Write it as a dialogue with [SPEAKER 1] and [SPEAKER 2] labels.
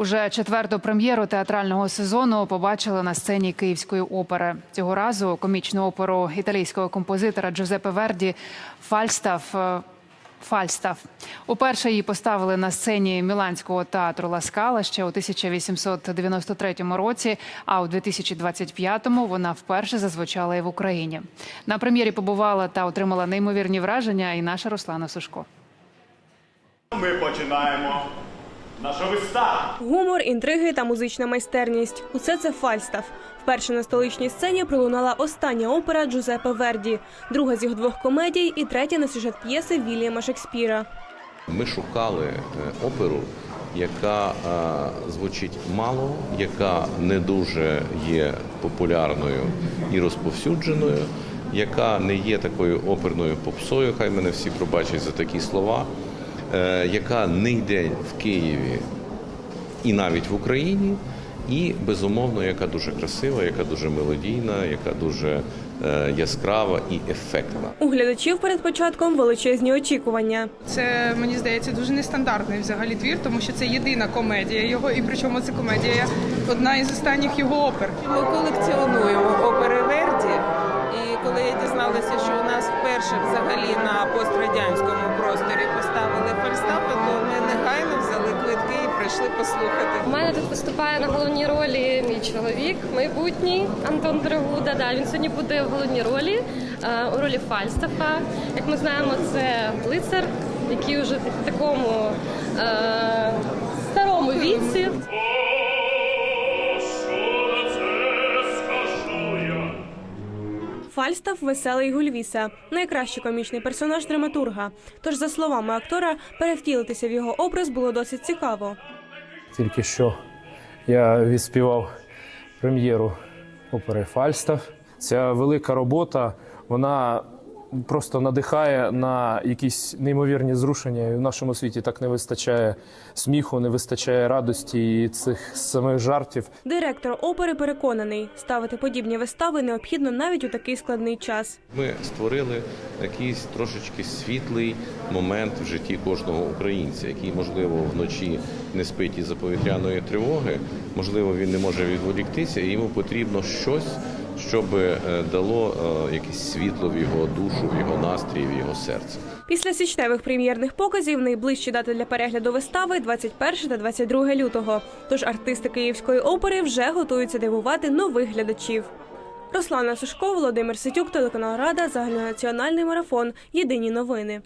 [SPEAKER 1] Уже четверту прем'єру театрального сезону побачили на сцені Київської опери. Цього разу комічну оперу італійського композитора Джузеппе Верді Фальстаф. е, Фальстаф. Уперше її поставили на сцені Міланського театру Ласкала ще у 1893 році, а у 2025-му вона вперше зазвучала і в Україні. На прем'єрі побувала та отримала неймовірні враження і наша Руслана Сушко.
[SPEAKER 2] Ми починаємо нашу виставу.
[SPEAKER 3] Гумор, інтриги та музична майстерність усе це Фальстаф. Вперше на столичній сцені пролунала остання опера Джузеппе Верді, друга з його двох комедій і третя на сюжет п'єси Вільяма Шекспіра.
[SPEAKER 4] Ми шукали е, оперу, яка е, звучить мало, яка не дуже є популярною і розповсюдженою, яка не є такою оперною попсою, хай мене всі пробачать за такі слова, яка не йде в Києві і навіть в Україні. І безумовно, яка дуже красива, яка дуже мелодійна, яка дуже е, яскрава і ефектна.
[SPEAKER 3] У глядачів перед початком величезні очікування.
[SPEAKER 5] Це мені здається дуже нестандартний взагалі твір, тому що це єдина комедія його, і причому це комедія одна із останніх його опер.
[SPEAKER 6] Ми колекціонуємо опери Верді. Коли я дізналася, що у нас вперше взагалі на пострадянському просторі поставили Фальстафа, то ми негайно взяли квитки і прийшли послухати.
[SPEAKER 7] У мене тут виступає на головній ролі мій чоловік, майбутній Антон Драгуда. Да, він сьогодні буде в головній ролі е, у ролі Фальстафа. Як ми знаємо, це лицар, який вже в такому е,
[SPEAKER 3] Фальстаф веселий Гульвіса, найкращий комічний персонаж драматурга. Тож, за словами актора, перевтілитися в його образ було досить цікаво.
[SPEAKER 8] Тільки що я відспівав прем'єру опери Фальстаф. Ця велика робота вона просто надихає на якісь неймовірні зрушення. І в нашому світі так не вистачає сміху, не вистачає радості і цих самих жартів.
[SPEAKER 3] Директор опери переконаний, ставити подібні вистави необхідно навіть у такий складний час.
[SPEAKER 4] Ми створили якийсь трошечки світлий момент в житті кожного українця, який, можливо, вночі не спить із-за повітряної тривоги, можливо, він не може відволіктися, і йому потрібно щось, щоб е, дало е, якесь світло в його душу, в його настрій, в його серце.
[SPEAKER 3] Після січневих прем'єрних показів найближчі дати для перегляду вистави 21 та 22 лютого. Тож артисти Київської опери вже готуються дивувати нових глядачів. Руслана Сушко, Володимир Ситюк, телеканал Рада, загальнонаціональний марафон. Єдині новини.